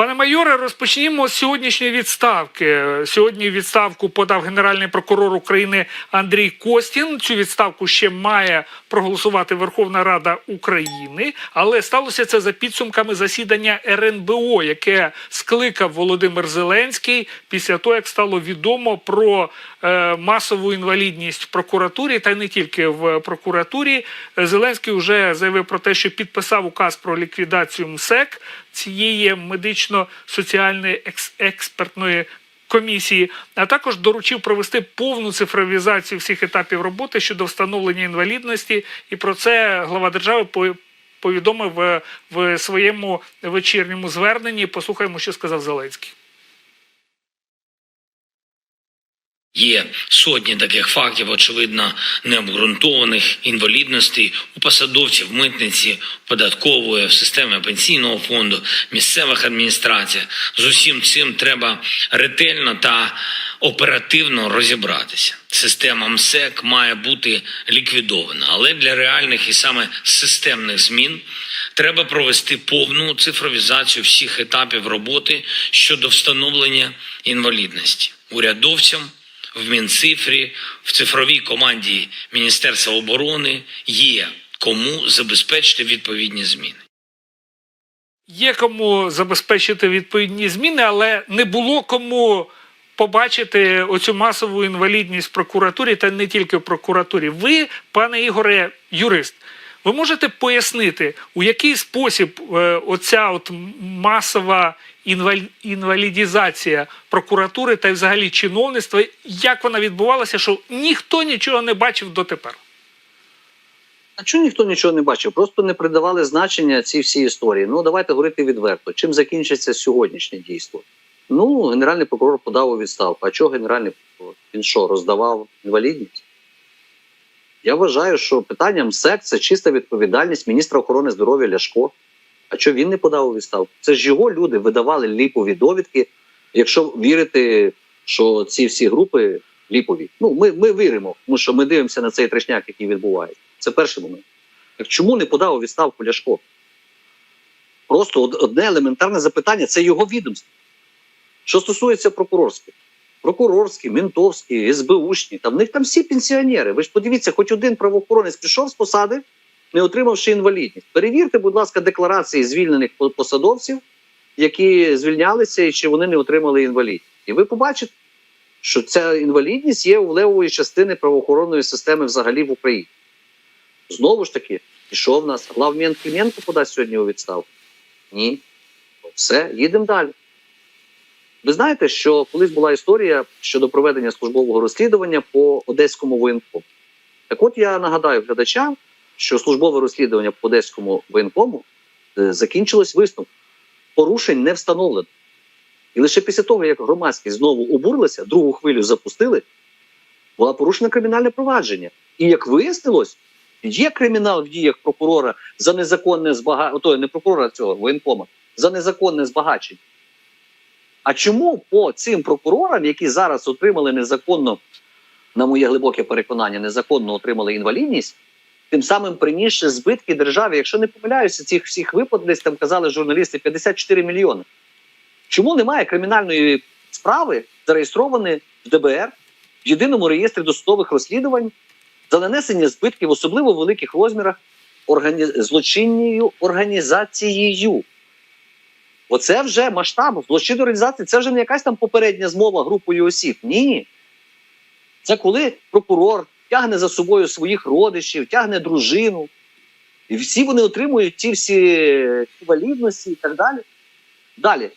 Пане майоре, розпочнімо з сьогоднішньої відставки. Сьогодні відставку подав генеральний прокурор України Андрій Костін. Цю відставку ще має проголосувати Верховна Рада України, але сталося це за підсумками засідання РНБО, яке скликав Володимир Зеленський після того, як стало відомо про е, масову інвалідність в прокуратурі, та не тільки в прокуратурі. Зеленський вже заявив про те, що підписав указ про ліквідацію МСЕК цієї медично-соціальної експертної комісії, а також доручив провести повну цифровізацію всіх етапів роботи щодо встановлення інвалідності. І про це глава держави повідомив е, в своєму вечірньому зверненні. Послухаємо, що сказав Зеленський. Є сотні таких фактів, очевидно, необґрунтованих інвалідностей у посадовців митниці, податкової, в системі пенсійного фонду, місцевих адміністрацій. З усім цим треба ретельно та оперативно розібратися. Система МСЕК має бути ліквідована, але для реальних і саме системних змін треба провести повну цифровізацію всіх етапів роботи щодо встановлення інвалідності урядовцям в Мінцифрі, в цифровій команді Міністерства оборони є кому забезпечити відповідні зміни. Є кому забезпечити відповідні зміни, але не було кому побачити оцю масову інвалідність в прокуратурі та не тільки в прокуратурі. Ви, пане Ігоре, юрист, ви можете пояснити, у який спосіб е, оця от масова інвалідізація прокуратури та взагалі чиновництва, як вона відбувалася, що ніхто нічого не бачив дотепер? А чому ніхто нічого не бачив? Просто не придавали значення цій всій історії. Ну давайте говорити відверто. Чим закінчиться сьогоднішнє дійство? Ну, генеральний прокурор подав у відставку. А чого генеральний прокурор? Він що, роздавав інвалідність? Я вважаю, що питання МСЕК це чиста відповідальність міністра охорони здоров'я Ляшко. А що він не подав у відставку? Це ж його люди видавали ліпові довідки. Якщо вірити, що ці всі групи ліпові. Ну, ми, ми віримо, тому що ми дивимося на цей трешняк, який відбувається. Це перший момент. Так чому не подав у відставку Ляшко? Просто одне елементарне запитання це його відомство. Що стосується прокурорських, прокурорські, ментовські, СБУшні, там в них там всі пенсіонери. Ви ж подивіться, хоч один правоохоронець пішов з посади, не отримавши інвалідність. Перевірте, будь ласка, декларації звільнених посадовців, які звільнялися і чи вони не отримали інвалідність. І ви побачите, що ця інвалідність є у левої частини правоохоронної системи взагалі в Україні. Знову ж таки, пішов в нас главмент Клименко подасть сьогодні у відставку? Ні. Все, їдемо далі. Ви знаєте, що колись була історія щодо проведення службового розслідування по одеському воєнкому. Так от я нагадаю глядачам, що службове розслідування по одеському воєнкому е, закінчилось висновком. Порушень не встановлено. І лише після того, як громадськість знову обурилася, другу хвилю запустили, було порушено кримінальне провадження. І як вияснилось, є кримінал в діях прокурора за незаконне збагачення, не прокурора цього воєнкома, за незаконне збагачення. А чому по цим прокурорам, які зараз отримали незаконно, на моє глибоке переконання, незаконно отримали інвалідність, тим самим принісши збитки державі, якщо не помиляюся, цих всіх виплат десь там казали журналісти 54 мільйони. Чому немає кримінальної справи, зареєстрованої в ДБР в єдиному реєстрі досудових розслідувань за нанесення збитків, в особливо великих розмірах, органі... злочинною організацією? Оце вже масштаб злочинної організації, це вже не якась там попередня змова групою осіб. Ні. Це коли прокурор тягне за собою своїх родичів, тягне дружину. І всі вони отримують ті всі інвалідності і так далі. Далі.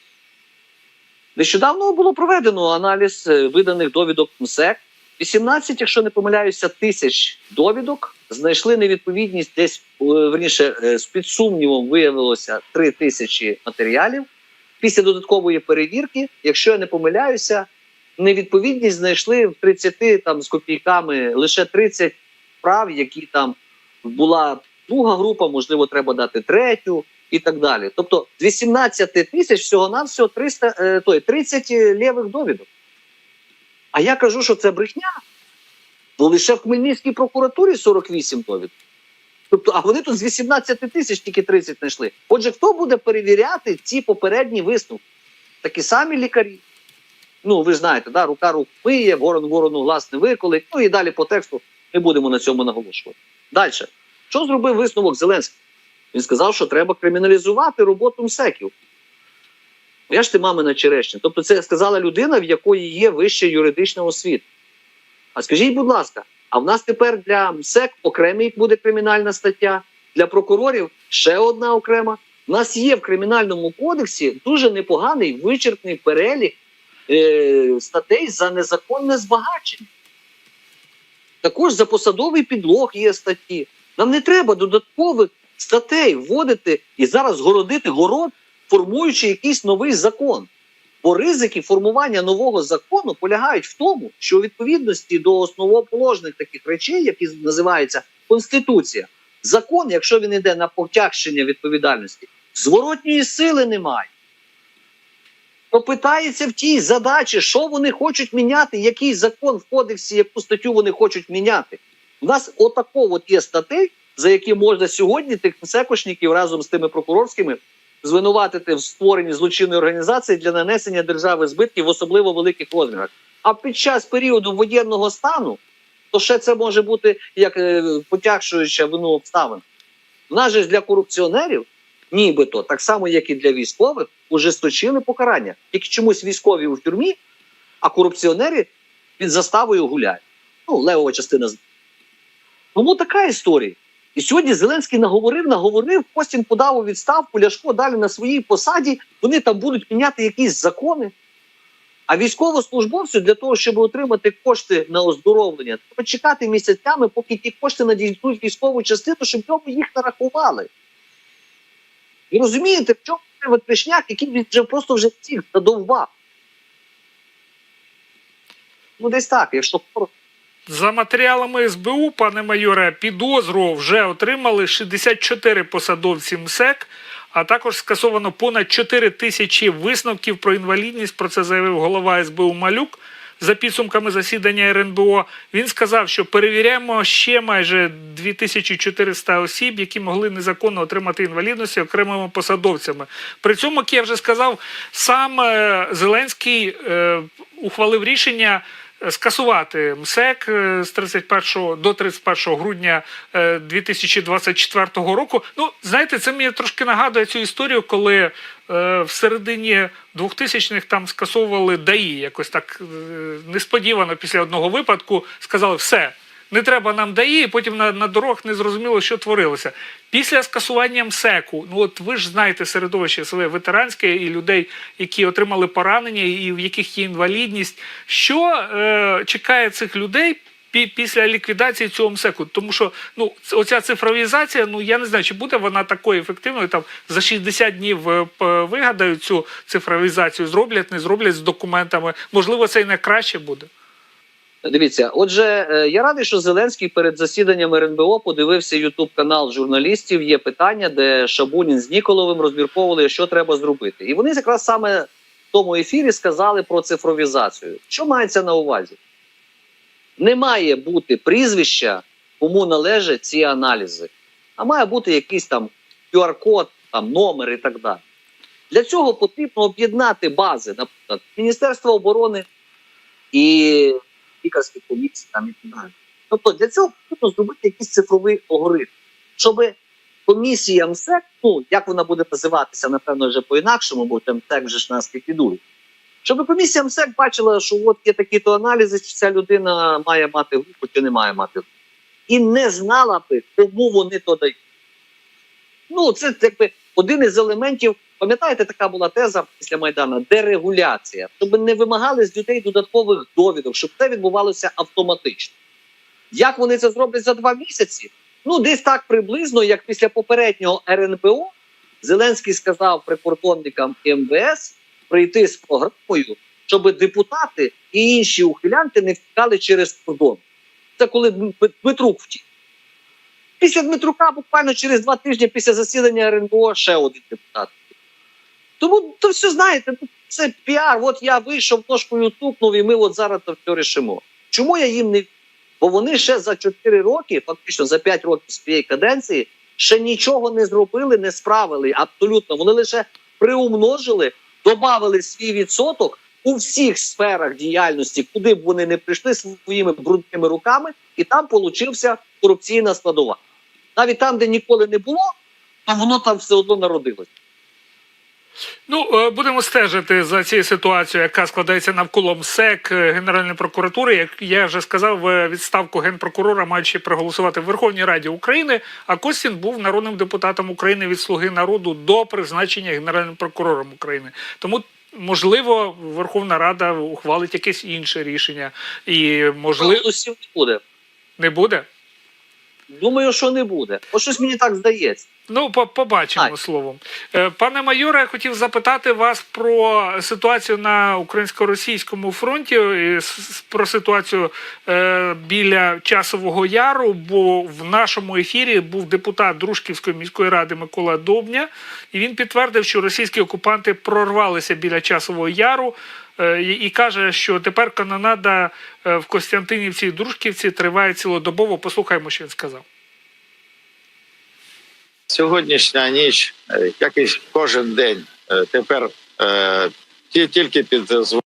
Нещодавно було проведено аналіз е, виданих довідок МСЕК. 18, якщо не помиляюся, тисяч довідок знайшли невідповідність десь е, верніше е, з під сумнівом виявилося 3 тисячі матеріалів. Після додаткової перевірки, якщо я не помиляюся, невідповідність знайшли в 30 там з копійками лише 30 прав, які там була друга група, можливо, треба дати третю і так далі. Тобто з 18 тисяч всього навсього 300, е, той, 30 лівих довідок. А я кажу, що це брехня. Бо лише в Хмельницькій прокуратурі 48 довідок. Тобто, а вони тут з 18 тисяч тільки 30 знайшли. Отже, хто буде перевіряти ці попередні висновки? Такі самі лікарі. Ну, ви знаєте, да, рука рук миє, ворон ворону глас не виколить. Ну і далі по тексту не будемо на цьому наголошувати. Далі. Що зробив висновок Зеленський? Він сказав, що треба криміналізувати роботу МСЕКів. Я ж ти мамина черешня. Тобто, це сказала людина, в якої є вища юридична освіта. А скажіть, будь ласка, а в нас тепер для МСЕК окремий буде кримінальна стаття, для прокурорів ще одна окрема. У нас є в кримінальному кодексі дуже непоганий вичерпний перелік е, статей за незаконне збагачення. Також за посадовий підлог є статті. Нам не треба додаткових статей вводити і зараз городити город, формуючи якийсь новий закон. Бо ризики формування нового закону полягають в тому, що у відповідності до основоположних таких речей, які називаються Конституція, закон, якщо він йде на потягшення відповідальності, зворотньої сили немає. То питається в тій задачі, що вони хочуть міняти, який закон в кодексі, яку статтю вони хочуть міняти. У нас отако от є статей, за які можна сьогодні тих секошників разом з тими прокурорськими звинуватити в створенні злочинної організації для нанесення держави збитків в особливо великих розмірах. А під час періоду воєнного стану, то ще це може бути як е, потягшуюча вину обставин. У нас же для корупціонерів, нібито, так само, як і для військових, ужесточили покарання. Тільки чомусь військові у тюрмі, а корупціонери під заставою гуляють. Ну, левова частина тому така історія. І сьогодні Зеленський наговорив, наговорив, Костін подав у відставку, Ляшко далі на своїй посаді. Вони там будуть міняти якісь закони. А військовослужбовцю для того, щоб отримати кошти на оздоровлення, треба чекати місяцями, поки ті кошти надійдуть військову частину, щоб йому їх нарахували. І розумієте, в чому цей Пешняк, який він вже просто вже всіх задовбав. Ну, десь так, якщо коротко. За матеріалами СБУ, пане майоре, підозру вже отримали 64 посадовці МСЕК, а також скасовано понад 4 тисячі висновків про інвалідність. Про це заявив голова СБУ Малюк. За підсумками засідання РНБО він сказав, що перевіряємо ще майже 2400 осіб, які могли незаконно отримати інвалідності окремими посадовцями. При цьому, як я вже сказав, сам е, Зеленський е, ухвалив рішення скасувати МСЕК е, з 31 до 31 грудня е, 2024 року. Ну, знаєте, це мені трошки нагадує цю історію, коли е, в середині 2000-х там скасовували ДАІ, якось так е, несподівано після одного випадку сказали все. Не треба нам ДАІ, і потім на, на дорогах не зрозуміло, що творилося. Після скасування МСЕКу, ну от ви ж знаєте середовище своє ветеранське і людей, які отримали поранення, і в яких є інвалідність. Що е, чекає цих людей пі- після ліквідації цього МСЕКу? Тому що ну, оця цифровізація, ну я не знаю, чи буде вона такою ефективною. Там за 60 днів е, вигадають цю цифровізацію, зроблять, не зроблять з документами. Можливо, це і не краще буде. Дивіться, отже, е, я радий, що Зеленський перед засіданням РНБО подивився Ютуб канал журналістів. Є питання, де Шабунін з Ніколовим розмірковували, що треба зробити. І вони якраз саме в тому ефірі сказали про цифровізацію. Що мається на увазі? Не має бути прізвища, кому належать ці аналізи, а має бути якийсь там QR-код, там номер і так далі. Для цього потрібно об'єднати бази, наприклад, Міністерство оборони і лікарські комісії там і так далі. Тобто для цього потрібно зробити якийсь цифровий алгоритм, щоб комісія МСЕК, ну як вона буде називатися, напевно, вже по-інакшому, бо там МСЕК вже ж нас ліквідує. Щоб комісія МСЕК бачила, що от є такі-то аналізи, чи ця людина має мати групу, чи не має мати групу. І не знала би, кому вони то дають. Ну, це якби один із елементів. Пам'ятаєте, така була теза після Майдану дерегуляція, щоб не вимагали з людей додаткових довідок, щоб це відбувалося автоматично. Як вони це зроблять за два місяці? Ну, десь так приблизно, як після попереднього РНБО, Зеленський сказав прикордонникам МВС прийти з програмою, щоб депутати і інші ухилянти не втікали через кордон. Це коли Дмитрук втік. Після Дмитрука, буквально через два тижні після засідання РНБО, ще один депутат. Тому то все знаєте, це піар. От я вийшов, ножкою тупнув, і ми от зараз то все рішимо. Чому я їм не? Бо вони ще за 4 роки, фактично за 5 років своєї каденції, ще нічого не зробили, не справили. Абсолютно. Вони лише приумножили, додали свій відсоток у всіх сферах діяльності, куди б вони не прийшли своїми брудними руками, і там получився корупційна складова. Навіть там, де ніколи не було, то воно там все одно народилось. Ну, е, будемо стежити за цією ситуацією, яка складається навколо МСЕК е, Генеральної прокуратури. Як я вже сказав, відставку генпрокурора мають ще проголосувати в Верховній Раді України. А Костін був народним депутатом України від Слуги народу до призначення генеральним прокурором України. Тому. Можливо, Верховна Рада ухвалить якесь інше рішення, і можливо Голосів не буде. не буде. Думаю, що не буде. Ось щось мені так здається. Ну, по- побачимо Так. словом. Е, Пане майоре, я хотів запитати вас про ситуацію на українсько-російському фронті, с- про ситуацію е, біля часового яру. Бо в нашому ефірі був депутат Дружківської міської ради Микола Добня, і він підтвердив, що російські окупанти прорвалися біля часового яру. Е, І каже, що тепер канонада е, в Костянтинівці і Дружківці триває цілодобово. Послухаймо, що він сказав. Сьогоднішня ніч, е, як і кожен день, тепер тільки під звуком.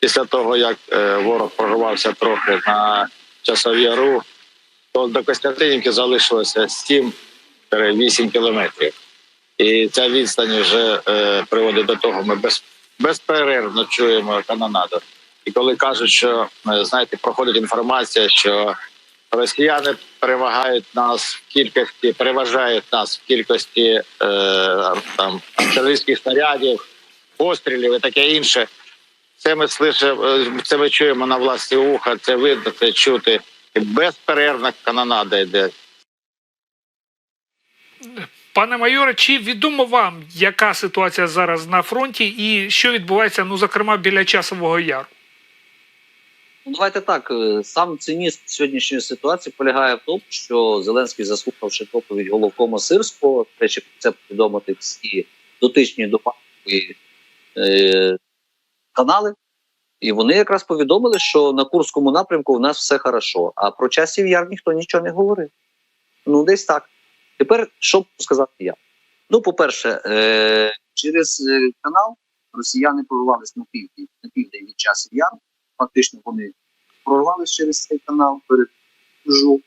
Після того, як ворог прорвався трохи на часові яру, то до Костянтинівки залишилося 7-8 кілометрів. І ця відстань вже приводить до того, ми без, безперервно чуємо канонаду. І коли кажуть, що е, знаєте, проходить інформація, що росіяни перемагають нас в кількості, переважають нас в кількості е, там артилерійських снарядів, пострілів і таке інше. Це ми слышимо, е, це ми чуємо на власні вуха, це видно, це чути. Безперервна канонада йде. Пане майоре, чи відомо вам, яка ситуація зараз на фронті і що відбувається, ну зокрема біля часового яру? Ну, Давайте так. е, Сам цинізм сьогоднішньої ситуації полягає в тому, що Зеленський, заслухавши доповідь головкома Сирського, до речі, це повідомити всі дотичні до е, канали. І вони якраз повідомили, що на Курському напрямку в нас все хорошо. А про часів яр ніхто нічого не говорив. Ну, десь так. Тепер що сказати я? Ну, по-перше, е, через е, канал росіяни прорвались на південь, на південь від часів яр фактично вони прорвались через цей канал перед Жу.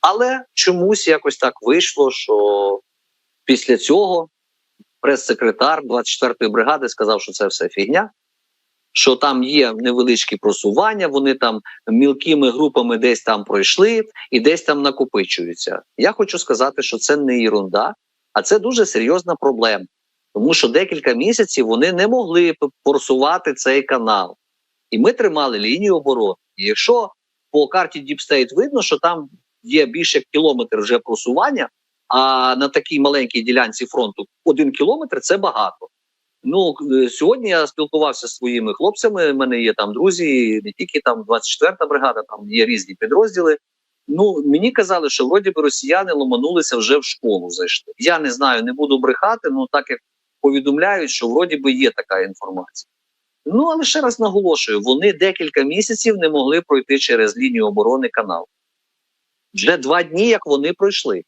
Але чомусь якось так вийшло, що після цього прес-секретар 24-ї бригади сказав, що це все фігня, що там є невеличкі просування, вони там мілкими групами десь там пройшли і десь там накопичуються. Я хочу сказати, що це не ерунда, а це дуже серйозна проблема. Тому що декілька місяців вони не могли форсувати цей канал. І ми тримали лінію оборони. Якщо по карті State видно, що там є більше як кілометр вже просування, а на такій маленькій ділянці фронту один кілометр це багато. Ну е, сьогодні я спілкувався зі своїми хлопцями. У мене є там друзі, не тільки там 24-та бригада, там є різні підрозділи. Ну мені казали, що вроді би росіяни ломанулися вже в школу. Зайшли. Я не знаю, не буду брехати. Ну так як повідомляють, що вроді би є така інформація. Ну але ще раз наголошую: вони декілька місяців не могли пройти через лінію оборони канал. Вже два дні, як вони пройшли.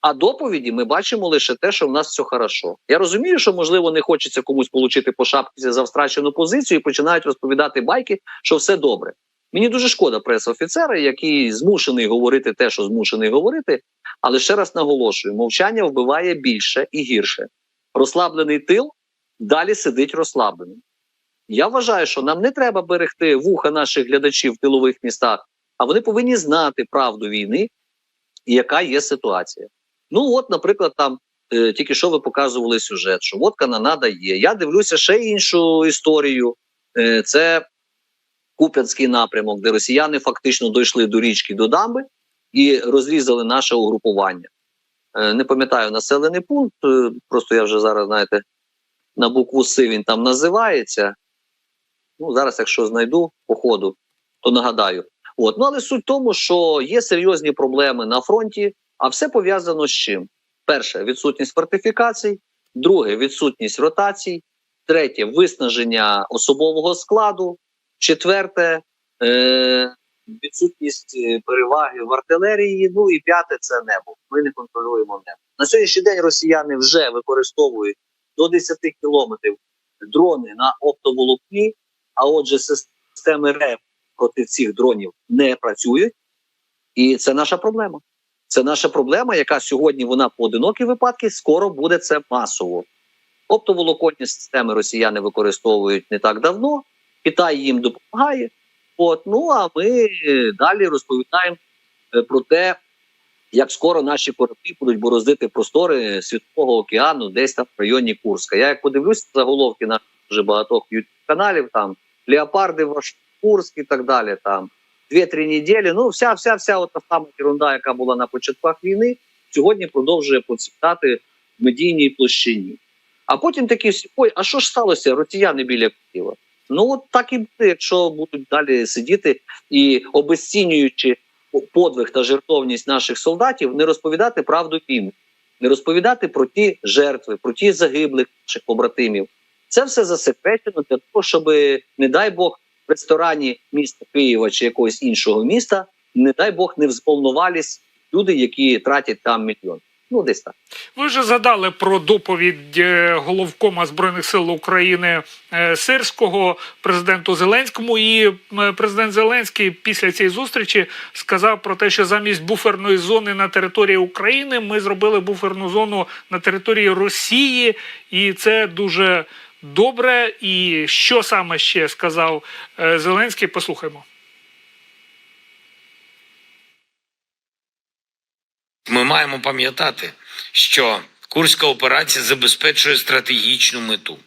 А доповіді ми бачимо лише те, що в нас все хорошо. Я розумію, що можливо не хочеться комусь получити по шапці за втрачену позицію і починають розповідати байки, що все добре. Мені дуже шкода прес-офіцера, який змушений говорити те, що змушений говорити. Але ще раз наголошую: мовчання вбиває більше і гірше. Розслаблений тил далі сидить розслаблений. Я вважаю, що нам не треба берегти вуха наших глядачів в тилових містах, а вони повинні знати правду війни і яка є ситуація. Ну, от, наприклад, там е, тільки що ви показували сюжет, що от канонада є. Я дивлюся ще іншу історію. Е, це Куп'янський напрямок, де росіяни фактично дійшли до річки до дамби і розрізали наше угрупування. Е, не пам'ятаю населений пункт, просто я вже зараз, знаєте, на букву С він там називається. Ну, зараз, якщо знайду по ходу, то нагадаю. От. Ну, але суть в тому, що є серйозні проблеми на фронті, а все пов'язано з чим? Перше відсутність фортифікацій, друге відсутність ротацій, третє виснаження особового складу, четверте е, відсутність е, переваги в артилерії. Ну і п'яте це небо. Ми не контролюємо небо. На сьогоднішній день росіяни вже використовують до 10 кілометрів дрони на оптоволокні, а отже, системи РЕП проти цих дронів не працюють. І це наша проблема. Це наша проблема, яка сьогодні вона поодинокі випадки, скоро буде це масово. Оптоволоконні системи росіяни використовують не так давно. Китай їм допомагає. От ну а ми далі розповідаємо е, про те, як скоро наші кораблі будуть бороздити простори світового океану, десь там в районі Курська. Я як подивлюся заголовки на дуже багатьох каналів, там леопарди ваш Курськ і так далі. Там дві-три неділі. Ну, вся, вся, вся та сама ерунда, яка була на початках війни, сьогодні продовжує процвітати в медійній площині. А потім такі ой, а що ж сталося? Росіяни біля Києва. Ну от так і буде, якщо будуть далі сидіти і обезцінюючи подвиг та жертовність наших солдатів, не розповідати правду війни, не розповідати про ті жертви, про ті загиблих наших побратимів. Це все засекречено для того, щоб, не дай Бог, ресторані міста Києва чи якогось іншого міста, не дай Бог, не взволнувались люди, які тратять там мільйон. Ну, десь так. Ви вже згадали про доповідь е, головкома збройних сил України е, Сирського президенту Зеленському. І е, президент Зеленський після цієї зустрічі сказав про те, що замість буферної зони на території України ми зробили буферну зону на території Росії, і це дуже добре. І що саме ще сказав е, Зеленський? Послухаймо. Ми маємо пам'ятати, що Курська операція забезпечує стратегічну мету.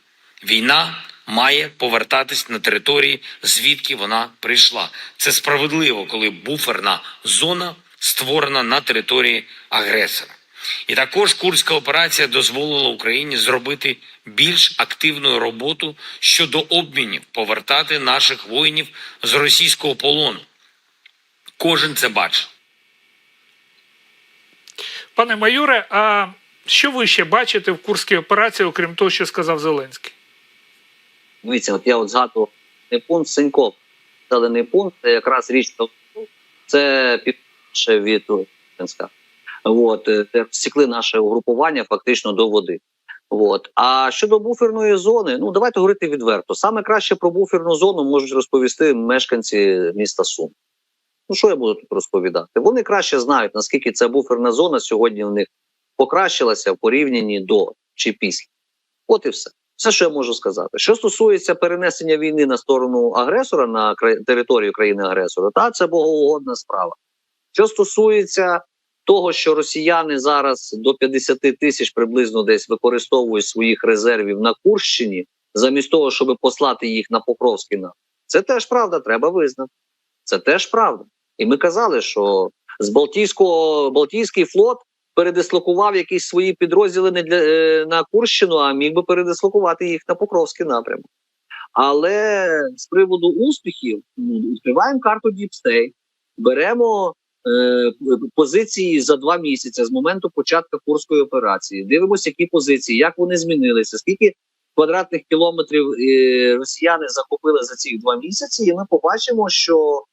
Війна має повертатись на території, звідки вона прийшла. Це справедливо, коли буферна зона створена на території агресора. І також Курська операція дозволила Україні зробити більш активну роботу щодо обмінів, повертати наших воїнів з російського полону. Кожен це бачить. Пане майоре, а що ви ще бачите в Курській операції, окрім того, що сказав Зеленський? Дивіться, от я от згадував не пункт Синьков. Зелений пункт це якраз Луцьк, це півніше від Луценська. От, е, наше угрупування фактично до води. От. А щодо буферної зони, ну давайте говорити відверто. Саме краще про буферну зону можуть розповісти мешканці міста Сум. Ну що я буду тут розповідати? Вони краще знають, наскільки ця буферна зона сьогодні у них покращилася в порівнянні до чи після. От і все. Все, що я можу сказати. Що стосується перенесення війни на сторону агресора на територію країни-агресора, та це богоугодна справа. Що стосується того, що росіяни зараз до 50 тисяч приблизно десь використовують своїх резервів на Курщині, замість того, щоб послати їх на Покровський напрямок, це теж правда, треба визнати. Це теж правда. І ми казали, що з Балтійського Балтійський флот передислокував якісь свої підрозділи не для е, на Курщину, а міг би передислокувати їх на Покровський напрямок. Але з приводу успіхів ну, відкриваємо карту State, беремо позиції за два місяці з моменту початку курської операції. Дивимося, які позиції, як вони змінилися, скільки квадратних кілометрів е, росіяни захопили за ці два місяці, і ми побачимо, що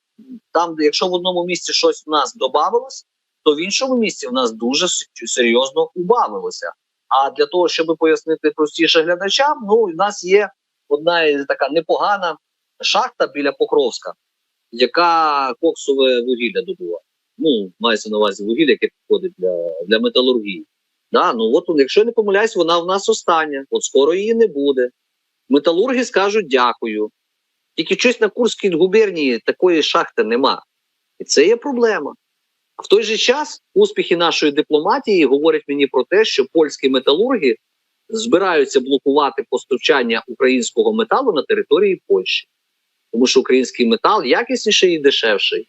там, якщо в одному місці щось в нас додавалось, то в іншому місці в нас дуже серйозно убавилося. А для того, щоб пояснити простіше глядачам, ну у нас є одна така непогана шахта біля Покровська, яка коксове вугілля добуває. Ну, мається на увазі вугілля, яке підходить для, для металургії. Да, ну от, якщо не помиляюсь, вона в нас остання. От скоро її не буде. Металурги скажуть дякую. Тільки щось на Курській губернії такої шахти нема. І це є проблема. А в той же час успіхи нашої дипломатії говорять мені про те, що польські металурги збираються блокувати постачання українського металу на території Польщі. Тому що український метал якісніший і дешевший.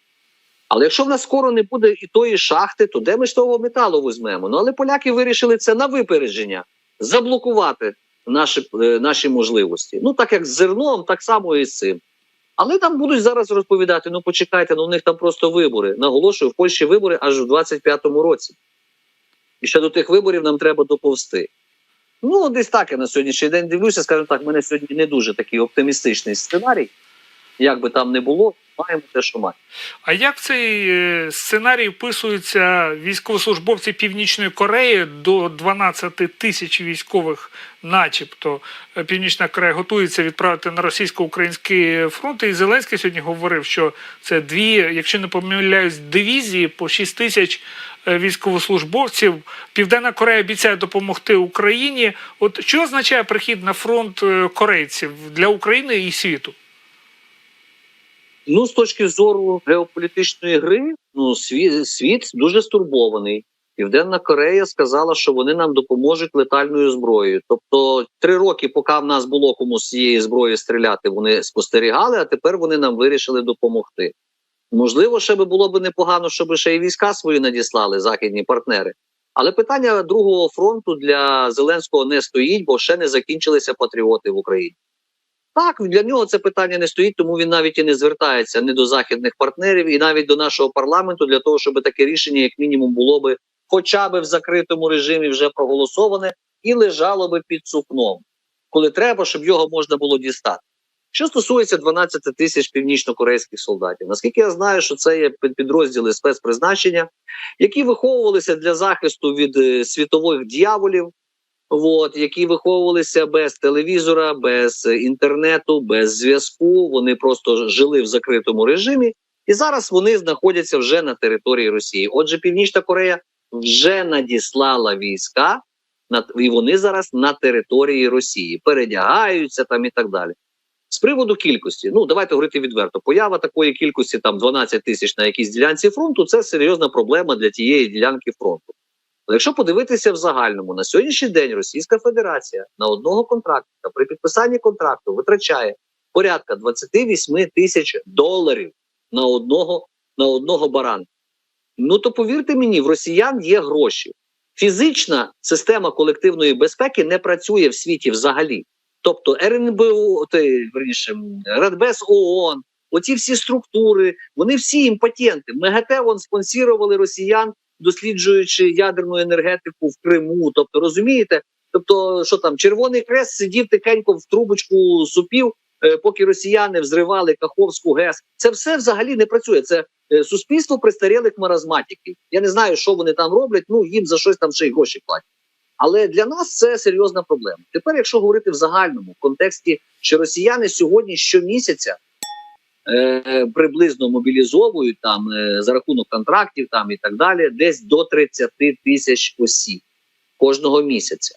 Але якщо в нас скоро не буде і тої шахти, то де ми ж того металу візьмемо? Ну але поляки вирішили це на випередження заблокувати наші, е, наші можливості. Ну так як з зерном, так само і з цим. Але там будуть зараз розповідати: ну почекайте, ну у них там просто вибори. Наголошую, в Польщі вибори аж в 25-му році. І ще до тих виборів нам треба доповзти. Ну, десь так я на сьогоднішній день дивлюся, скажімо так, в мене сьогодні не дуже такий оптимістичний сценарій, як би там не було. маємо те, що маємо. А як цей е, сценарій вписуються військовослужбовці Північної Кореї до 12 тисяч військових, начебто е, Північна Корея готується відправити на російсько-український фронт. І Зеленський сьогодні говорив, що це дві, якщо не помиляюсь, дивізії по 6 тисяч е, військовослужбовців. Південна Корея обіцяє допомогти Україні. От що означає прихід на фронт корейців для України і світу? Ну, з точки зору геополітичної гри, ну світ, світ дуже стурбований. Південна Корея сказала, що вони нам допоможуть летальною зброєю. Тобто, три роки, поки в нас було кому з цієї зброї стріляти, вони спостерігали, а тепер вони нам вирішили допомогти. Можливо, ще би було б непогано, щоб ще й війська свої надіслали західні партнери. Але питання другого фронту для Зеленського не стоїть, бо ще не закінчилися патріоти в Україні. Так, для нього це питання не стоїть, тому він навіть і не звертається ні до західних партнерів, і навіть до нашого парламенту для того, щоб таке рішення, як мінімум, було би хоча б в закритому режимі вже проголосоване і лежало би під сукном, коли треба, щоб його можна було дістати. Що стосується 12 тисяч північно-корейських солдатів, наскільки я знаю, що це є підрозділи спецпризначення, які виховувалися для захисту від е, світових дьяволів, От, які виховувалися без телевізора, без е, інтернету, без зв'язку. Вони просто жили в закритому режимі, і зараз вони знаходяться вже на території Росії. Отже, Північна Корея вже надіслала війська, і вони зараз на території Росії передягаються там і так далі. З приводу кількості, ну давайте говорити відверто. Поява такої кількості, там 12 тисяч на якійсь ділянці фронту, це серйозна проблема для тієї ділянки фронту. Але якщо подивитися в загальному, на сьогоднішній день Російська Федерація на одного контрактника при підписанні контракту витрачає порядка 28 тисяч доларів на одного, на одного барана. Ну то повірте мені, в росіян є гроші. Фізична система колективної безпеки не працює в світі взагалі. Тобто РНБО, те, верніше, Радбез ООН, оці всі структури, вони всі імпотенти. МГТ вон спонсірували росіян досліджуючи ядерну енергетику в Криму. Тобто, розумієте? Тобто, що там Червоний Хрест сидів тихенько в трубочку супів, е, поки росіяни взривали Каховську ГЕС. Це все взагалі не працює. Це е, суспільство престарілих маразматиків. Я не знаю, що вони там роблять. Ну їм за щось там ще й гроші платять. Але для нас це серйозна проблема. Тепер, якщо говорити в загальному контексті, що росіяни сьогодні щомісяця е, приблизно мобілізовують там е, за рахунок контрактів там і так далі, десь до 30 тисяч осіб кожного місяця.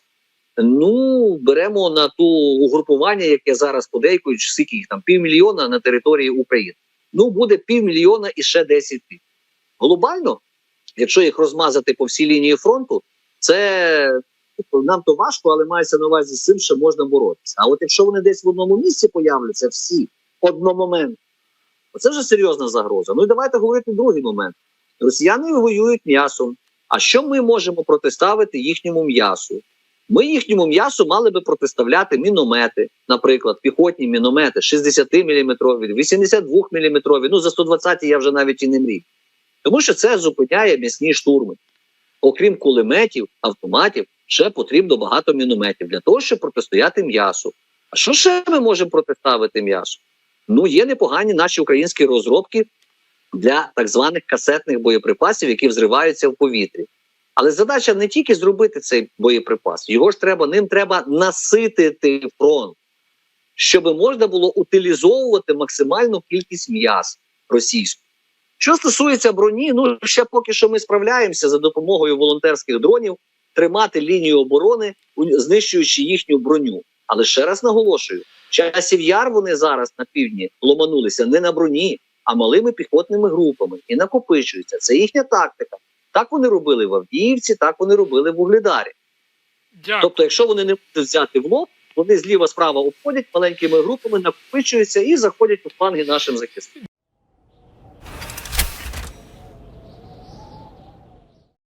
Ну, беремо на ту угрупування, яке зараз подейкують, скільки їх там півмільйона на території України. Ну, буде півмільйона і ще 10 тисяч. Глобально, якщо їх розмазати по всій лінії фронту, це ну, нам то важко, але мається на увазі з цим, що можна боротися. А от якщо вони десь в одному місці появляться, всі одномоментно, Оце вже серйозна загроза. Ну і давайте говорити другий момент. Росіяни воюють м'ясом. А що ми можемо протиставити їхньому м'ясу? Ми їхньому м'ясу мали би протиставляти міномети, наприклад, піхотні міномети 60 мм, 82 мм, ну за 120 я вже навіть і не мрію. Тому що це зупиняє м'ясні штурми. Окрім кулеметів, автоматів, ще потрібно багато мінометів для того, щоб протистояти м'ясу. А що ще ми можемо протиставити м'ясу? Ну, є непогані наші українські розробки для так званих касетних боєприпасів, які взриваються в повітрі. Але задача не тільки зробити цей боєприпас, його ж треба ним треба наситити фронт, щоб можна було утилізовувати максимальну кількість м'яс російського. Що стосується броні, ну ще поки що ми справляємося за допомогою волонтерських дронів тримати лінію оборони, знищуючи їхню броню. Але ще раз наголошую: часів яр вони зараз на півдні ломанулися не на броні, а малими піхотними групами і накопичуються. Це їхня тактика. Так вони робили в Авдіївці, так вони робили в Угледарі. Дякую. Тобто, якщо вони не будуть взяти в лоб, вони зліва справа обходять маленькими групами, накопичуються і заходять у фланги нашим захисникам.